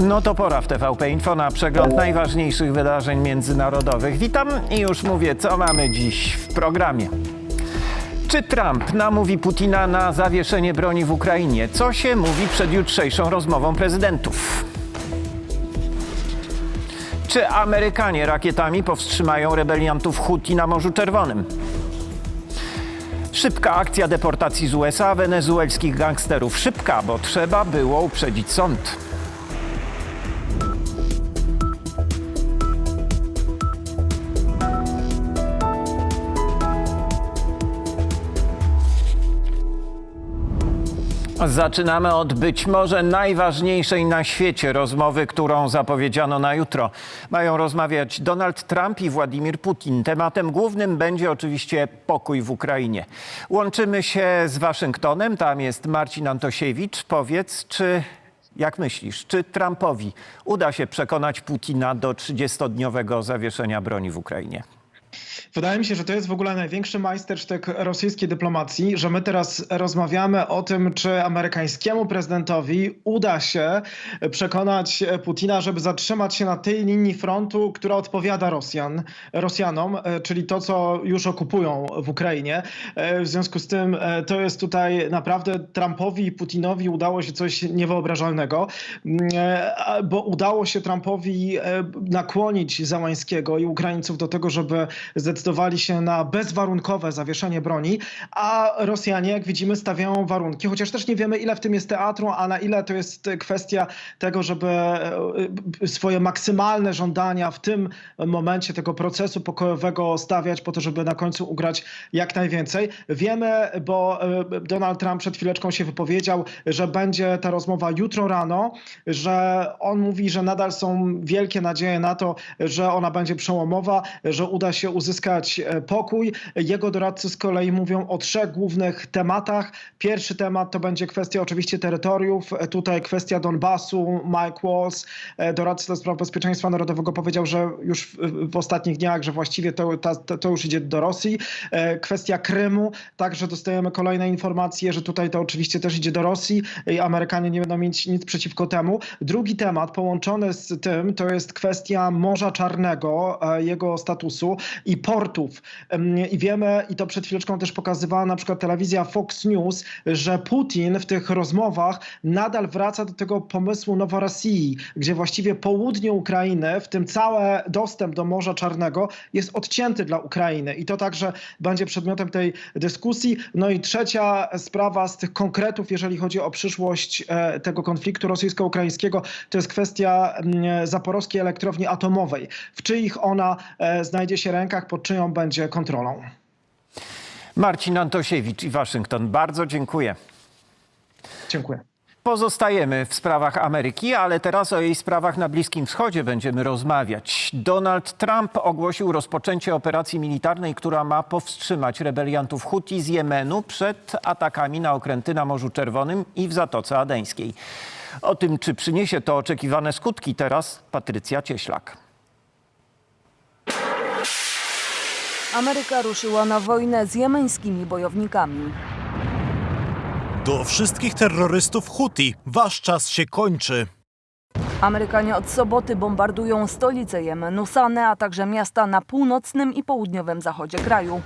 No to pora w TVP Info na przegląd najważniejszych wydarzeń międzynarodowych. Witam i już mówię, co mamy dziś w programie. Czy Trump namówi Putina na zawieszenie broni w Ukrainie? Co się mówi przed jutrzejszą rozmową prezydentów? Czy Amerykanie rakietami powstrzymają rebeliantów Huti na Morzu Czerwonym? Szybka akcja deportacji z USA wenezuelskich gangsterów. Szybka, bo trzeba było uprzedzić sąd. Zaczynamy od być może najważniejszej na świecie rozmowy, którą zapowiedziano na jutro. Mają rozmawiać Donald Trump i Władimir Putin. Tematem głównym będzie oczywiście pokój w Ukrainie. Łączymy się z Waszyngtonem, tam jest Marcin Antosiewicz. Powiedz, czy jak myślisz, czy Trumpowi uda się przekonać Putina do 30-dniowego zawieszenia broni w Ukrainie? Wydaje mi się, że to jest w ogóle największy majstersztyk rosyjskiej dyplomacji, że my teraz rozmawiamy o tym, czy amerykańskiemu prezydentowi uda się przekonać Putina, żeby zatrzymać się na tej linii frontu, która odpowiada Rosjan, Rosjanom, czyli to, co już okupują w Ukrainie. W związku z tym e, to jest tutaj naprawdę Trumpowi i Putinowi udało się coś niewyobrażalnego, Mm, e, bo udało się Trumpowi e, nakłonić Załańskiego i Ukraińców do tego, żeby zdecydowali się na bezwarunkowe zawieszenie broni, a Rosjanie, jak widzimy, stawiają warunki, chociaż też nie wiemy, ile w tym jest teatru, a na ile to jest kwestia tego, żeby e, swoje maksymalne żądania w tym momencie tego procesu pokojowego stawiać po to, żeby na końcu ugrać jak najwięcej. Wiemy, bo e, Donald Trump przed chwileczką się wypowiedział, że będzie ta rozmowa jutro rano, że on mówi, że nadal są wielkie nadzieje na to, że ona będzie przełomowa, że uda się uzyskać e, pokój. Jego doradcy z kolei mówią o trzech głównych tematach. Pierwszy temat to będzie kwestia oczywiście terytoriów. E, Tutaj kwestia Donbasu. Mike Walls, e, doradca do spraw bezpieczeństwa narodowego powiedział, że już w, ostatnich dniach, że właściwie to, to to już idzie do Rosji. Kwestia Krymu, także dostajemy kolejne informacje, że tutaj to oczywiście też idzie do Rosji i Amerykanie nie będą mieć nic przeciwko temu. Drugi temat połączony z tym to jest kwestia Morza Czarnego, jego statusu i portów. I wiemy, i to przed chwileczką też pokazywała na przykład telewizja Fox News, że Putin w tych rozmowach nadal wraca do tego pomysłu Noworosji, gdzie właściwie południe Ukrainy, w tym cały dostęp do Morza Czarnego jest odcięty dla Ukrainy. I to także będzie przedmiotem tej dyskusji. No i trzecia sprawa z tych konkretów, jeżeli chodzi o przyszłość e, tego konfliktu rosyjsko-ukraińskiego, to jest kwestia mm, zaporowskiej elektrowni atomowej. W czyich ona e, znajdzie się rękach, pod czyją będzie kontrolą. Marcin Antosiewicz i Waszyngton. Bardzo dziękuję. Dziękuję. Pozostajemy w sprawach Ameryki, ale teraz o jej sprawach na Bliskim Wschodzie będziemy rozmawiać. Donald Trump ogłosił rozpoczęcie operacji militarnej, która ma powstrzymać rebeliantów Huti z Jemenu przed atakami na okręty na Morzu Czerwonym i w Zatoce Adeńskiej. O tym, czy przyniesie to oczekiwane skutki, teraz Patrycja Cieślak. Ameryka ruszyła na wojnę z jemeńskimi bojownikami. Do wszystkich terrorystów Huti, wasz czas się kończy. Amerykanie od soboty bombardują stolicę Jemenu, Sanę, a także miasta na północnym i południowym zachodzie kraju.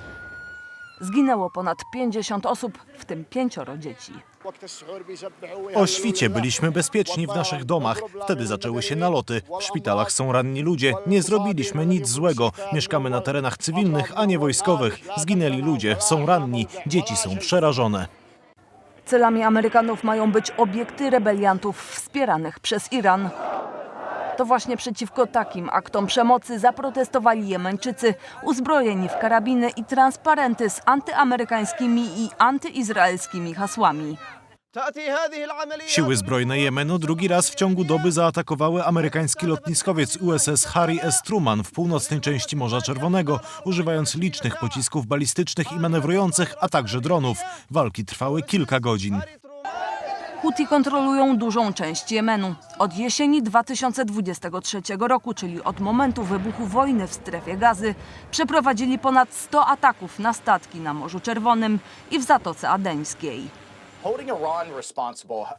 Zginęło ponad 50 osób, w tym pięcioro dzieci. O świcie byliśmy bezpieczni w naszych domach. Wtedy zaczęły się naloty. W szpitalach są ranni ludzie. Nie zrobiliśmy nic złego. Mieszkamy na terenach cywilnych, a nie wojskowych. Zginęli ludzie, są ranni, dzieci są przerażone. Celami Amerykanów mają być obiekty rebeliantów wspieranych przez Iran. To właśnie przeciwko takim aktom przemocy zaprotestowali Jemeńczycy, uzbrojeni w karabiny i transparenty z antyamerykańskimi i antyizraelskimi hasłami. Siły zbrojne Jemenu drugi raz w ciągu doby zaatakowały amerykański lotniskowiec USS Harry S. Truman w północnej części Morza Czerwonego, używając licznych pocisków balistycznych i manewrujących, a także dronów. Walki trwały kilka godzin. Huti kontrolują dużą część Jemenu. Od jesieni 2023 roku, czyli od momentu wybuchu wojny w strefie gazy, przeprowadzili ponad 100 ataków na statki na Morzu Czerwonym i w Zatoce Adeńskiej.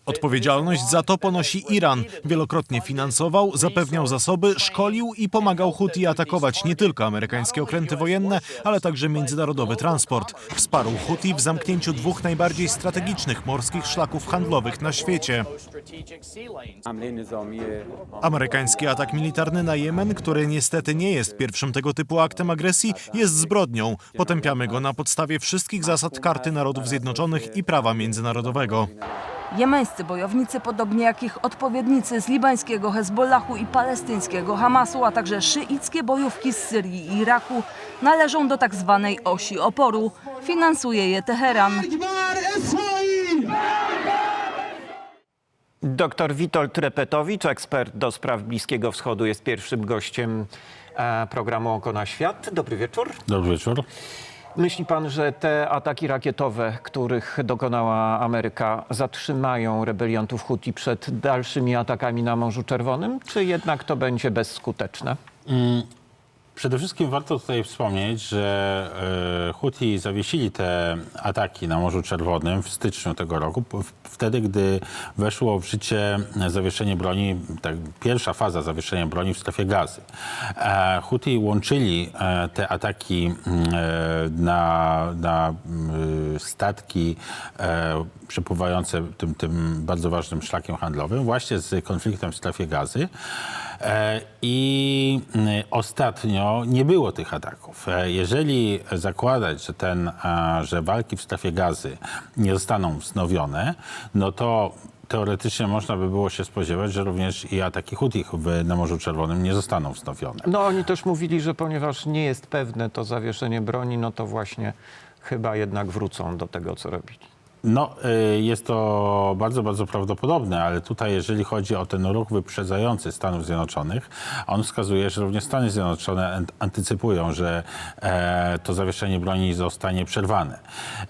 Odpowiedzialność za to ponosi Iran. Wielokrotnie finansował, zapewniał zasoby, szkolił i pomagał Huti atakować nie tylko amerykańskie okręty wojenne, ale także międzynarodowy transport. Wsparł Huti w zamknięciu dwóch najbardziej strategicznych morskich szlaków handlowych na świecie. Amerykański atak militarny na Jemen, który niestety nie jest pierwszym tego typu aktem agresji, jest zbrodnią. Potępiamy go na podstawie wszystkich zasad Karty Narodów Zjednoczonych i prawa międzynarodowego. Jemeńscy bojownicy, podobnie jak ich odpowiednicy z libańskiego Hezbollahu i palestyńskiego Hamasu, a także szyickie bojówki z Syrii i Iraku, należą do tak zwanej osi oporu. Finansuje je Teheran. Doktor Witold Repetowicz, ekspert do spraw Bliskiego Wschodu, jest pierwszym gościem e, programu Oko na Świat. Dobry wieczór. Dobry wieczór. Myśli pan, że te ataki rakietowe, których dokonała Ameryka, zatrzymają rebeliantów Huti przed dalszymi atakami na Morzu Czerwonym, czy jednak to będzie bezskuteczne? Przede wszystkim warto tutaj wspomnieć, że e, Huti zawiesili te ataki na Morzu Czerwonym w styczniu tego roku, wtedy gdy weszło w życie zawieszenie broni, tak, pierwsza faza zawieszenia broni w strefie gazy. E, Huti łączyli e, te ataki na, na statki przepływające tym, tym bardzo ważnym szlakiem handlowym właśnie z konfliktem w strefie gazy. E, I ostatnio nie było tych ataków. E, Jeżeli zakładać, że, ten, że walki w strefie gazy nie zostaną wznowione, no to teoretycznie można by było się spodziewać, że również i ataki Hutich na Morzu Czerwonym nie zostaną wznowione. No oni też mówili, że ponieważ nie jest pewne to zawieszenie broni, no to właśnie chyba jednak wrócą do tego, co robili. No, y, jest to bardzo, bardzo prawdopodobne, ale tutaj, jeżeli chodzi o ten ruch wyprzedzający Stanów Zjednoczonych, on wskazuje, że również Stany Zjednoczone an- antycypują, że e, to zawieszenie broni zostanie przerwane.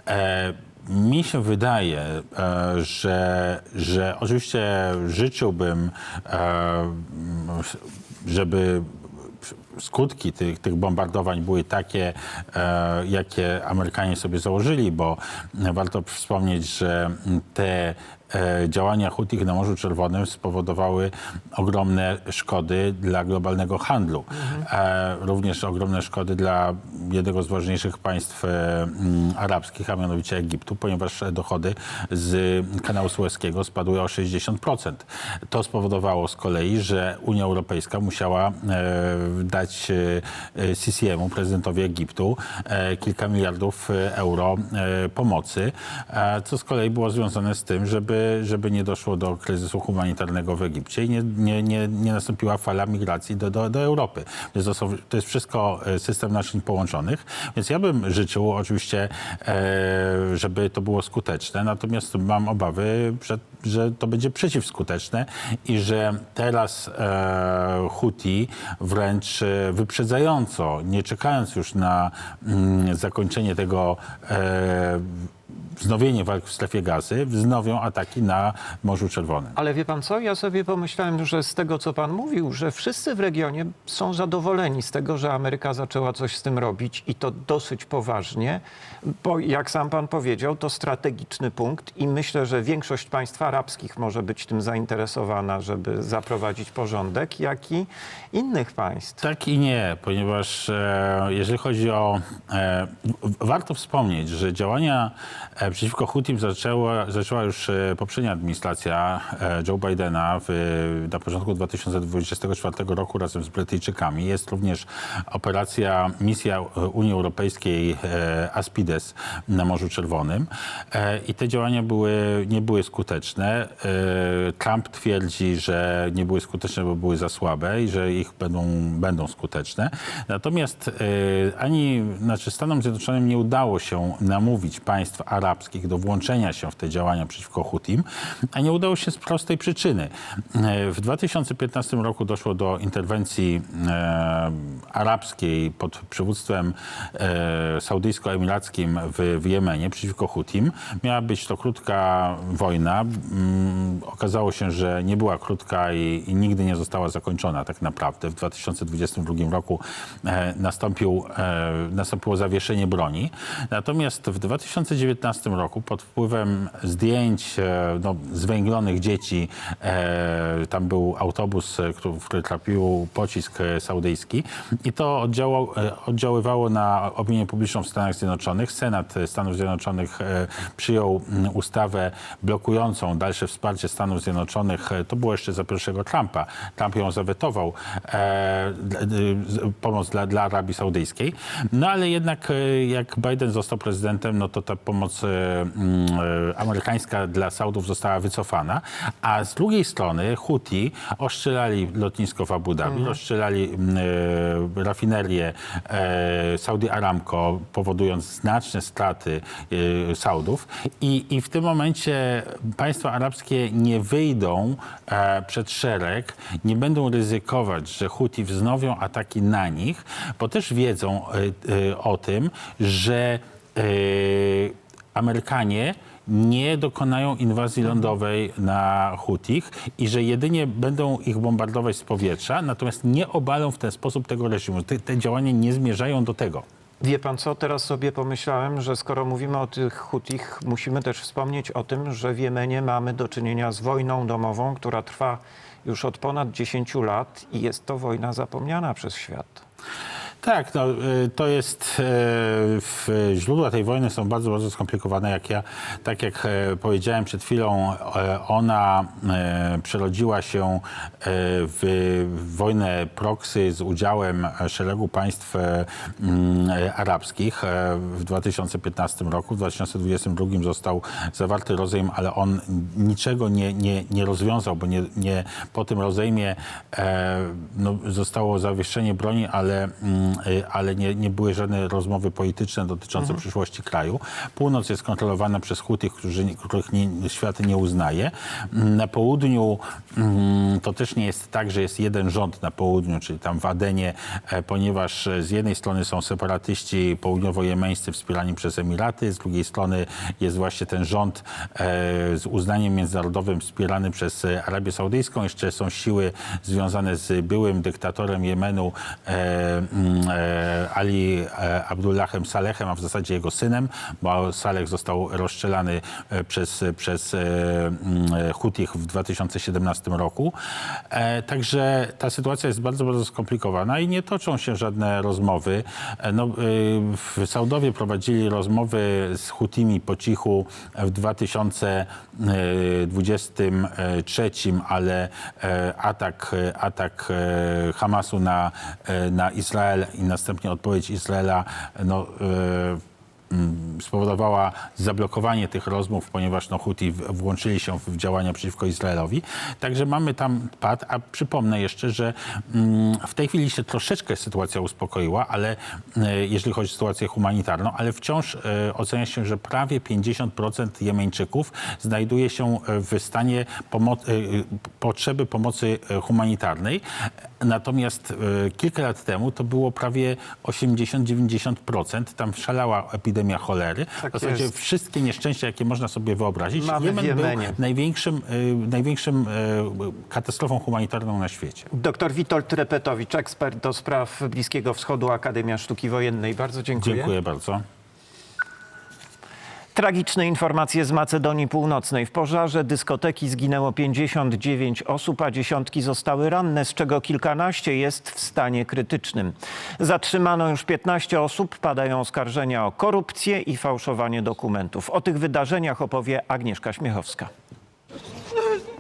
E, mi się wydaje, e, że, że oczywiście życzyłbym, żeby skutki tych, tych bombardowań były takie, e, jakie Amerykanie sobie założyli, bo warto wspomnieć, że te działania Hutich na Morzu Czerwonym spowodowały ogromne szkody dla globalnego handlu. E, również ogromne szkody dla jednego z ważniejszych państw e, mm, arabskich, a mianowicie Egiptu, ponieważ dochody z kanału Suezkiego spadły o 60%. To spowodowało z kolei, że Unia Europejska musiała e, dać e, Sisiemu, prezydentowi Egiptu, e, kilka miliardów e, euro e, pomocy, e, co z kolei było związane z tym, żeby, żeby nie doszło do kryzysu humanitarnego w Egipcie i nie, nie, nie, nie nastąpiła fala migracji do, do, do Europy. Więc to, są, to jest wszystko e, system naczyń połączonych, więc ja bym życzył oczywiście, e, żeby to było skuteczne, natomiast mam obawy, że, to będzie przeciwskuteczne i że teraz e, wręcz e, wyprzedzająco, nie czekając już na mm, zakończenie tego e, wznowienie walk w strefie gazy, wznowią ataki na Morzu Czerwonym. Ale wie pan co? Ja sobie pomyślałem, że z tego, co pan mówił, że wszyscy w regionie są zadowoleni z tego, że Ameryka zaczęła coś z tym robić i to dosyć poważnie, bo jak sam pan powiedział, to strategiczny punkt i myślę, że większość państw arabskich może być tym zainteresowana, żeby zaprowadzić porządek, jak i innych państw. Tak i nie, ponieważ e, jeżeli chodzi o... E, warto wspomnieć, że działania przeciwko Hutim zaczęła, zaczęła już e, poprzednia administracja e, Joe Bidena w, na początku 2024 roku razem z Brytyjczykami. Jest również operacja, misja e, Unii Europejskiej e, Aspides na Morzu Czerwonym e, i te działania były, nie były skuteczne. E, Trump twierdzi, że nie były skuteczne, bo były za słabe i że ich będą, będą skuteczne. Natomiast e, ani, znaczy Stanom Zjednoczonym nie udało się namówić państw arabskich do włączenia się w te działania przeciwko Hutim, a nie udało się z prostej przyczyny. E, W 2015 roku doszło do interwencji e, arabskiej pod przywództwem e, saudyjsko-emirackim w, w Jemenie przeciwko Hutim. Miała być to krótka wojna. Mm, Okazało się, że nie była krótka i, i nigdy nie została zakończona tak naprawdę. W 2022 roku e, nastąpił, e, nastąpiło zawieszenie broni. Natomiast w 2019 2014 roku pod wpływem zdjęć e, no, zwęglonych dzieci, e, tam był autobus, e, w który trafił pocisk e, saudyjski i to oddziaływało na opinię publiczną w Stanach Zjednoczonych. Senat Stanów Zjednoczonych przyjął ustawę blokującą dalsze wsparcie Stanów Zjednoczonych. To było jeszcze za pierwszego Trumpa. Trump ją zawetował, e, pomoc dla, dla Arabii Saudyjskiej. No ale jednak jak Biden został prezydentem, no to ta pomoc e, mm, e, amerykańska dla Saudów została wycofana, a z drugiej strony Houthi ostrzelali lotnisko w Abu Dhabi, ostrzelali mm, e, rafinerię Saudi Aramco, powodując znaczne straty Saudów. I, i w tym momencie państwa arabskie nie wyjdą przed szereg, nie będą ryzykować, że Houthi wznowią ataki na nich, bo też wiedzą o tym, że Amerykanie nie dokonają inwazji lądowej na Hutich i że jedynie będą ich bombardować z powietrza, natomiast nie obalą w ten sposób tego reżimu. Te, te działania nie zmierzają do tego. Wie pan co, teraz sobie pomyślałem, że skoro mówimy o tych Hutich, musimy też wspomnieć o tym, że w Jemenie mamy do czynienia z wojną domową, która trwa już od ponad 10 lat i jest to wojna zapomniana przez świat. Tak, no, y, to jest, e, w, źródła tej wojny są bardzo, bardzo skomplikowane. Jak ja, tak jak e, powiedziałem przed chwilą, e, ona e, przerodziła się w wojnę proksy z udziałem szeregu państw mm, arabskich. W 2015 roku, w 2022 został zawarty rozejm, ale on niczego nie, nie, nie rozwiązał, bo nie, nie, po tym rozejmie no, zostało zawieszenie broni, ale, mm, y, ale nie, nie były żadne rozmowy polityczne dotyczące przyszłości kraju. Północ jest kontrolowana przez Hutych, którzy, których nie, świat nie uznaje. Mm, Na południu mm, to też nie jest tak, że jest jeden rząd na południu, czyli tam w Adenie, e, ponieważ e, z jednej strony są separatyści południowo-jemeńscy wspierani przez Emiraty, z drugiej strony jest właśnie ten rząd e, z uznaniem międzynarodowym wspierany przez Arabię Saudyjską. Jeszcze są siły związane z byłym dyktatorem Jemenu mm, Ali e, Abdullahem Salehem, a w zasadzie jego synem, bo Saleh został rozstrzelany e, przez, przez e, mm, e, Hutich w 2017 roku. E, Także ta sytuacja jest bardzo, bardzo skomplikowana i nie toczą się żadne rozmowy. E, No, w Saudowie prowadzili rozmowy z Hutimi po cichu w 2023, ale e, atak, atak e, Hamasu na, e, na Izrael i następnie odpowiedź Izraela no, e, spowodowała zablokowanie tych rozmów, ponieważ no, Huti włączyli się w działania przeciwko Izraelowi. Także mamy tam pad, a przypomnę jeszcze, że mm, w tej chwili się troszeczkę sytuacja uspokoiła, ale e, jeżeli chodzi o sytuację humanitarną, ale wciąż e, ocenia się, że prawie 50% Jemeńczyków znajduje się w stanie pomo- e, e, potrzeby pomocy e, humanitarnej. Natomiast e, kilka lat temu to było prawie 80-90%. Tam szalała epidemia cholery. Tak w zasadzie jest. wszystkie nieszczęścia, jakie można sobie wyobrazić. Mamy Jemen był Jemenie. największym, e, największym e, katastrofą humanitarną na świecie. Doktor Witold Repetowicz, ekspert do spraw Bliskiego Wschodu, Akademia Sztuki Wojennej. Bardzo dziękuję. Dziękuję bardzo. Tragiczne informacje z Macedonii Północnej. W pożarze dyskoteki zginęło 59 osób, a dziesiątki zostały ranne, z czego kilkanaście jest w stanie krytycznym. Zatrzymano już 15 osób, padają oskarżenia o korupcję i fałszowanie dokumentów. O tych wydarzeniach opowie Agnieszka Śmiechowska.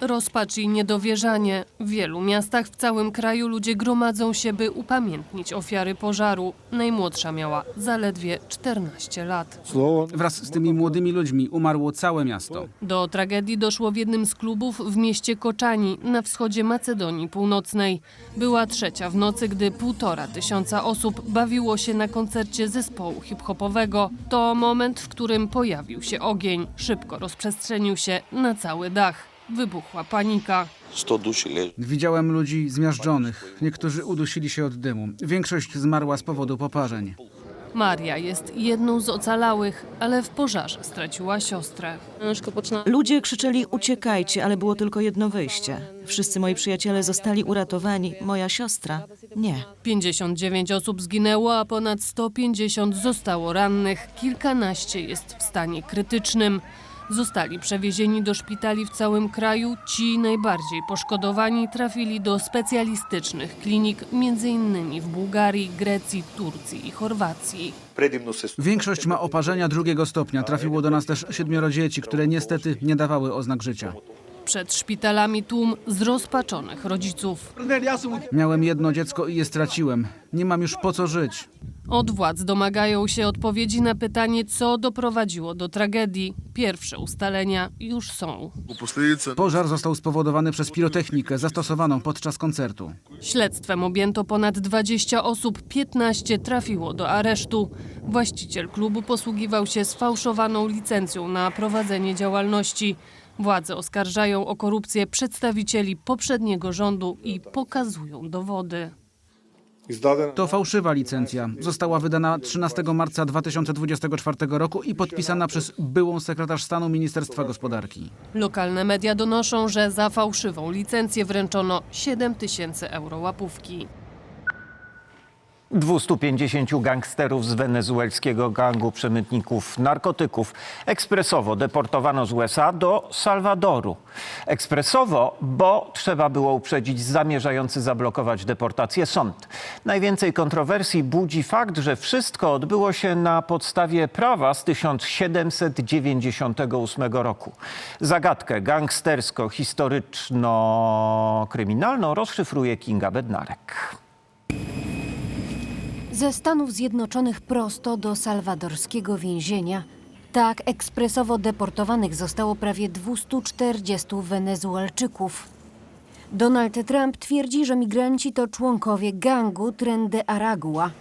Rozpacz i niedowierzanie. W wielu miastach w całym kraju ludzie gromadzą się, by upamiętnić ofiary pożaru. Najmłodsza miała zaledwie 14 lat. Wraz z tymi młodymi ludźmi umarło całe miasto. Do tragedii doszło w jednym z klubów w mieście Koczani na wschodzie Macedonii Północnej. Była trzecia w nocy, gdy półtora tysiąca osób bawiło się na koncercie zespołu hip-hopowego. To moment, w którym pojawił się ogień. Szybko rozprzestrzenił się na cały dach. Wybuchła panika. 100 duszy leży. Widziałem ludzi zmiażdżonych. Niektórzy udusili się od dymu. Większość zmarła z powodu poparzeń. Maria jest jedną z ocalałych, ale w pożarze straciła siostrę. Ludzie krzyczeli uciekajcie, ale było tylko jedno wyjście. Wszyscy moi przyjaciele zostali uratowani, moja siostra nie. 59 osób zginęło, a ponad 150 zostało rannych. Kilkanaście jest w stanie krytycznym. Zostali przewiezieni do szpitali w całym kraju. Ci najbardziej poszkodowani trafili do specjalistycznych klinik, m.in. w Bułgarii, Grecji, Turcji i Chorwacji. Większość ma oparzenia drugiego stopnia. Trafiło do nas też siedmioro dzieci, które niestety nie dawały oznak życia. Przed szpitalami tłum zrozpaczonych rodziców. Miałem jedno dziecko i je straciłem. Nie mam już po co żyć. Od władz domagają się odpowiedzi na pytanie, co doprowadziło do tragedii. Pierwsze ustalenia już są. Pożar został spowodowany przez pirotechnikę zastosowaną podczas koncertu. Śledztwem objęto ponad 20 osób, 15 trafiło do aresztu. Właściciel klubu posługiwał się sfałszowaną licencją na prowadzenie działalności. Władze oskarżają o korupcję przedstawicieli poprzedniego rządu i pokazują dowody. To fałszywa licencja. Została wydana 13 marca 2024 roku i podpisana przez byłą sekretarz stanu Ministerstwa Gospodarki. Lokalne media donoszą, że za fałszywą licencję wręczono 7 tysięcy euro łapówki. 250 gangsterów z wenezuelskiego gangu przemytników narkotyków ekspresowo deportowano z USA do Salwadoru. Ekspresowo, bo trzeba było uprzedzić zamierzający zablokować deportację sąd. Najwięcej kontrowersji budzi fakt, że wszystko odbyło się na podstawie prawa z 1798 roku. Zagadkę gangstersko-historyczno-kryminalną rozszyfruje Kinga Bednarek. Ze Stanów Zjednoczonych prosto do salwadorskiego więzienia. Tak ekspresowo deportowanych zostało prawie 240 Wenezuelczyków. Donald Trump twierdzi, że migranci to członkowie gangu Tren de Aragua.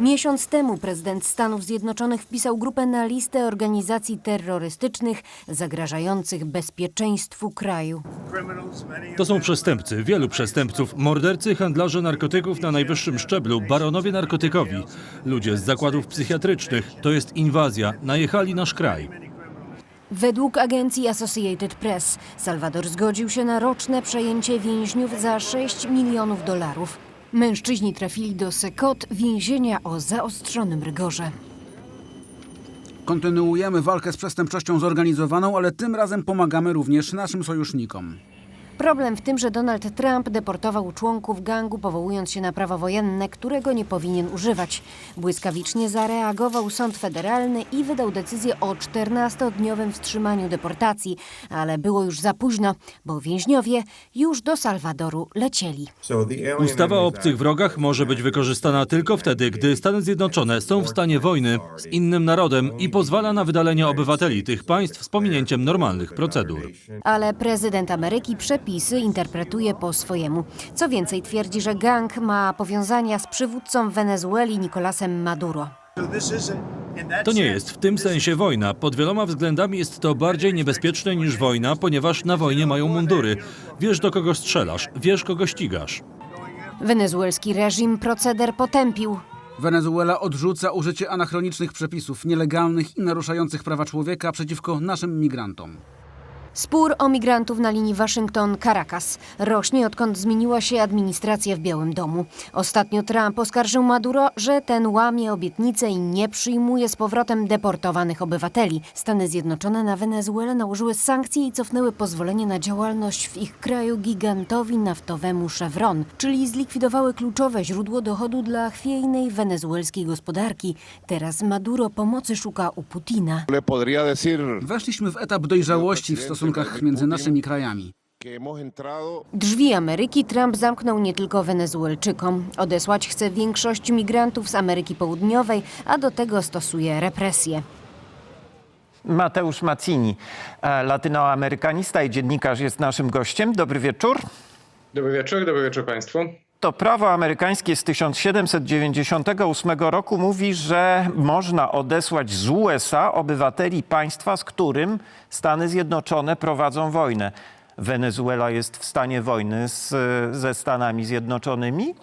Miesiąc temu prezydent Stanów Zjednoczonych wpisał grupę na listę organizacji terrorystycznych zagrażających bezpieczeństwu kraju. To są przestępcy, wielu przestępców, mordercy, handlarze narkotyków na najwyższym szczeblu, baronowie narkotykowi, ludzie z zakładów psychiatrycznych. To jest inwazja. Najechali nasz kraj. Według agencji Associated Press Salwador zgodził się na roczne przejęcie więźniów za 6 milionów dolarów. Mężczyźni trafili do Sekot, więzienia o zaostrzonym rygorze. Kontynuujemy walkę z przestępczością zorganizowaną, ale tym razem pomagamy również naszym sojusznikom. Problem w tym, że Donald Trump deportował członków gangu, powołując się na prawo wojenne, którego nie powinien używać. Błyskawicznie zareagował sąd federalny i wydał decyzję o 14-dniowym wstrzymaniu deportacji, ale było już za późno, bo więźniowie już do Salwadoru lecieli. Ustawa o obcych wrogach może być wykorzystana tylko wtedy, gdy Stany Zjednoczone są w stanie wojny z innym narodem i pozwala na wydalenie obywateli tych państw z pominięciem normalnych procedur. Ale prezydent Ameryki przepisy interpretuje po swojemu. Co więcej, twierdzi, że gang ma powiązania z przywódcą Wenezueli Nicolasem Maduro. To nie jest w tym sensie wojna. Pod wieloma względami jest to bardziej niebezpieczne niż wojna, ponieważ na wojnie mają mundury. Wiesz do kogo strzelasz, wiesz kogo ścigasz. Wenezuelski reżim proceder potępił. Wenezuela odrzuca użycie anachronicznych przepisów, nielegalnych i naruszających prawa człowieka przeciwko naszym migrantom. Spór o migrantów na linii Waszyngton-Caracas rośnie, odkąd zmieniła się administracja w Białym Domu. Ostatnio Trump oskarżył Maduro, że ten łamie obietnice i nie przyjmuje z powrotem deportowanych obywateli. Stany Zjednoczone na Wenezuelę nałożyły sankcje i cofnęły pozwolenie na działalność w ich kraju gigantowi naftowemu Chevron, czyli zlikwidowały kluczowe źródło dochodu dla chwiejnej wenezuelskiej gospodarki. Teraz Maduro pomocy szuka u Putina. Weszliśmy w etap dojrzałości w stosunkach między naszymi krajami. Drzwi Ameryki Trump zamknął nie tylko Wenezuelczykom. Odesłać chce większość migrantów z Ameryki Południowej, a do tego stosuje represje. Mateusz Macini, e, latynoamerykanista i dziennikarz jest naszym gościem. Dobry wieczór. Dobry wieczór, dobry wieczór Państwu. To prawo amerykańskie z 1798 roku mówi, że można odesłać z USA obywateli państwa, z którym Stany Zjednoczone prowadzą wojnę. Wenezuela jest w stanie wojny z, ze Stanami Zjednoczonymi?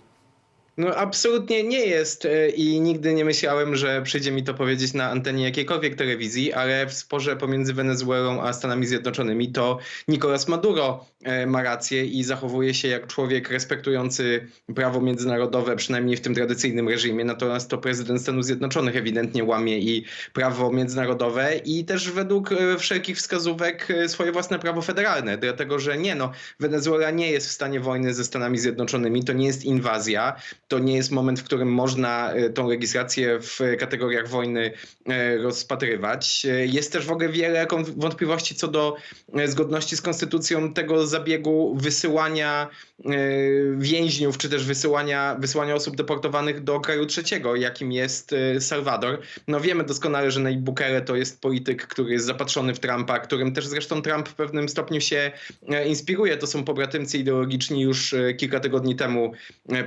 No absolutnie nie jest e, i nigdy nie myślałem, że przyjdzie mi to powiedzieć na antenie jakiejkolwiek telewizji, ale w sporze pomiędzy Wenezuelą a Stanami Zjednoczonymi to Nicolas Maduro e, ma rację i zachowuje się jak człowiek respektujący prawo międzynarodowe, przynajmniej w tym tradycyjnym reżimie. Natomiast to prezydent Stanów Zjednoczonych ewidentnie łamie i prawo międzynarodowe i też według e, wszelkich wskazówek swoje własne prawo federalne, dlatego że nie no, Wenezuela nie jest w stanie wojny ze Stanami Zjednoczonymi, to nie jest inwazja, to nie jest moment, w którym można e, tą legislację w kategoriach wojny e, rozpatrywać. E, Jest też w ogóle wiele wątpliwości co do zgodności z konstytucją tego zabiegu wysyłania więźniów, czy też wysyłania, wysyłania osób deportowanych do kraju trzeciego, jakim jest Salwador. No wiemy doskonale, że Nayib Bukele to jest polityk, który jest zapatrzony w Trumpa, którym też zresztą Trump w pewnym stopniu się inspiruje. To są pobratymcy ideologiczni już kilka tygodni temu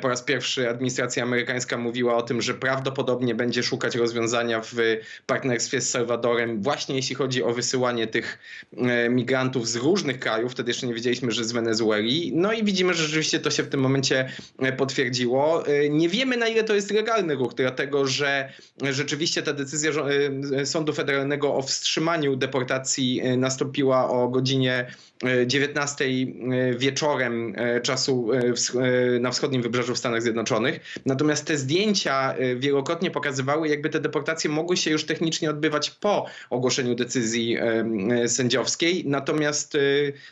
po raz pierwszy administracja amerykańska mówiła o tym, że prawdopodobnie będzie szukać rozwiązania w partnerstwie z Salwadorem, właśnie jeśli chodzi o wysyłanie tych e, migrantów z różnych krajów. Wtedy jeszcze nie wiedzieliśmy, że z Wenezueli. No i widzimy, że rzeczywiście to się w tym momencie e, potwierdziło. E, Nie wiemy, na ile to jest legalny ruch, dlatego że rzeczywiście ta decyzja Sądu Federalnego o wstrzymaniu deportacji nastąpiła o godzinie e, 19 wieczorem czasu na wschodnim wybrzeżu w Stanach Zjednoczonych. Natomiast te zdjęcia e, wielokrotnie pokazywały, jakby te deportacje mogły się już technicznie odbywać po ogłoszeniu decyzji e, sędziowskiej. Natomiast e,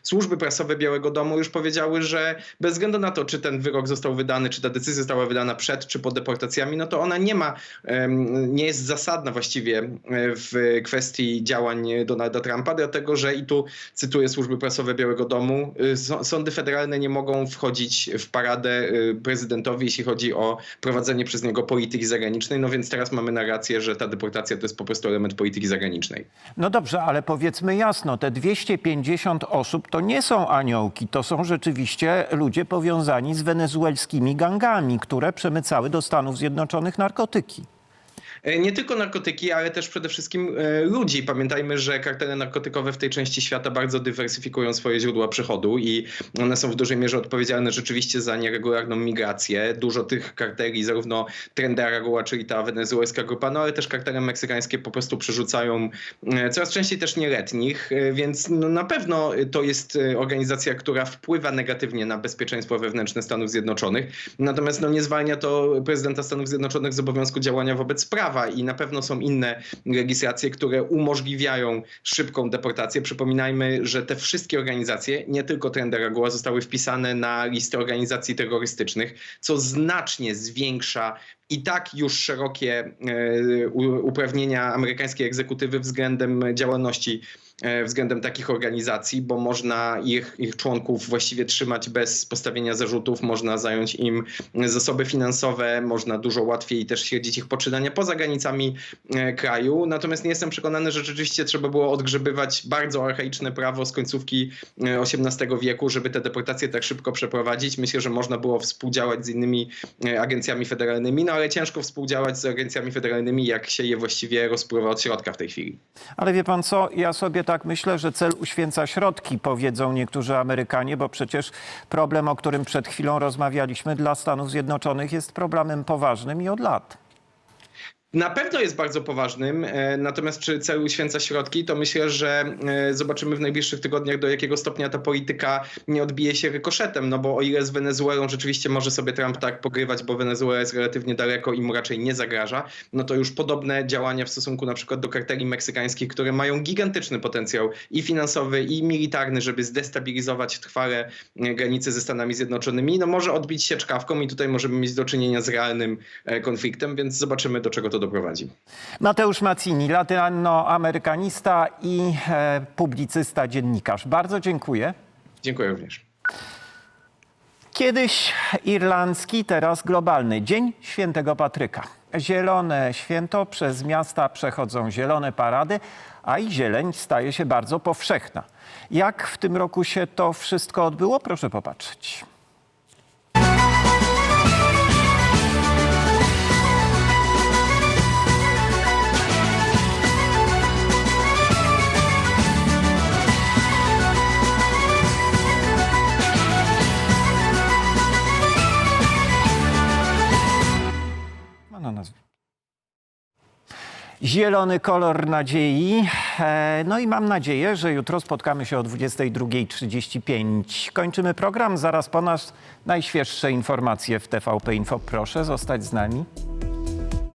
służby prasowe Białego Domu już powiedziały, że bez względu na to, czy ten wyrok został wydany, czy ta decyzja została wydana przed, czy po deportacjami, no to ona nie ma, nie jest zasadna właściwie e, w kwestii działań Donalda Trumpa, dlatego że i tu cytuję służby prasowe Białego Domu, y, sądy federalne nie mogą wchodzić w paradę y, prezydentowi, jeśli chodzi o prowadzenie przez niego polityki zagranicznej. No więc teraz mamy narrację, że ta deportacja to jest po prostu element polityki zagranicznej. No dobrze, ale powiedzmy jasno, te 250 osób to nie są aniołki, to są rzeczywiście ludzie powiązani z wenezuelskimi gangami, które przemycały do Stanów Zjednoczonych narkotyki. E, Nie tylko narkotyki, ale też przede wszystkim e, ludzi. Pamiętajmy, że kartele narkotykowe w tej części świata bardzo dywersyfikują swoje źródła przychodu i one są w dużej mierze odpowiedzialne rzeczywiście za nieregularną migrację. Dużo tych karteli, zarówno Trend Aragua, czyli ta wenezuelska grupa, no ale też kartele meksykańskie po prostu przerzucają e, coraz częściej też nieletnich, więc no, na pewno to jest organizacja, która wpływa negatywnie na bezpieczeństwo wewnętrzne Stanów Zjednoczonych. Natomiast no, nie zwalnia to prezydenta Stanów Zjednoczonych z obowiązku działania wobec prawa i na pewno są inne legislacje, które umożliwiają szybką deportację. Przypominajmy, że te wszystkie organizacje, nie tylko Trend Aragua, zostały wpisane na listę organizacji terrorystycznych, co znacznie zwiększa i tak już szerokie e, uprawnienia amerykańskiej egzekutywy względem działalności e, względem takich organizacji, bo można ich, ich członków właściwie trzymać bez postawienia zarzutów, można zająć im zasoby finansowe, można dużo łatwiej też śledzić ich poczynania poza granicami e, kraju. Natomiast nie jestem przekonany, że rzeczywiście trzeba było odgrzebywać bardzo archaiczne prawo z końcówki XVIII wieku, żeby te deportacje tak szybko przeprowadzić. Myślę, że można było współdziałać z innymi agencjami federalnymi, no ale ciężko współdziałać z agencjami federalnymi, jak się je właściwie rozpływa od środka w tej chwili. Ale wie pan co, ja sobie tak myślę, że cel uświęca środki, powiedzą niektórzy Amerykanie, bo przecież problem, o którym przed chwilą rozmawialiśmy, dla Stanów Zjednoczonych jest problemem poważnym i od lat. Na pewno jest bardzo poważnym, e, natomiast czy cel uświęca środki, to myślę, że e, zobaczymy w najbliższych tygodniach, do jakiego stopnia ta polityka nie odbije się rykoszetem, no bo o ile z Wenezuelą rzeczywiście może sobie Trump tak pogrywać, bo Wenezuela jest relatywnie daleko i mu raczej nie zagraża, no to już podobne działania w stosunku na przykład do karteli meksykańskich, które mają gigantyczny potencjał i finansowy, i militarny, żeby zdestabilizować trwale e, granice ze Stanami Zjednoczonymi, no może odbić się czkawką i tutaj możemy mieć do czynienia z realnym konfliktem, więc zobaczymy, do czego to doprowadzi. Mateusz Mazzini, latynoamerykanista i e, publicysta, dziennikarz. Bardzo dziękuję. Dziękuję również. Kiedyś irlandzki, teraz globalny. Dzień Świętego Patryka. Zielone święto, przez miasta przechodzą zielone parady, a i zieleń staje się bardzo powszechna. Jak w tym roku się to wszystko odbyło? Proszę popatrzeć. Zielony kolor nadziei. E, No i mam nadzieję, że jutro spotkamy się o 22.35. Kończymy program, zaraz po nas najświeższe informacje w TVP Info. Proszę zostać z nami.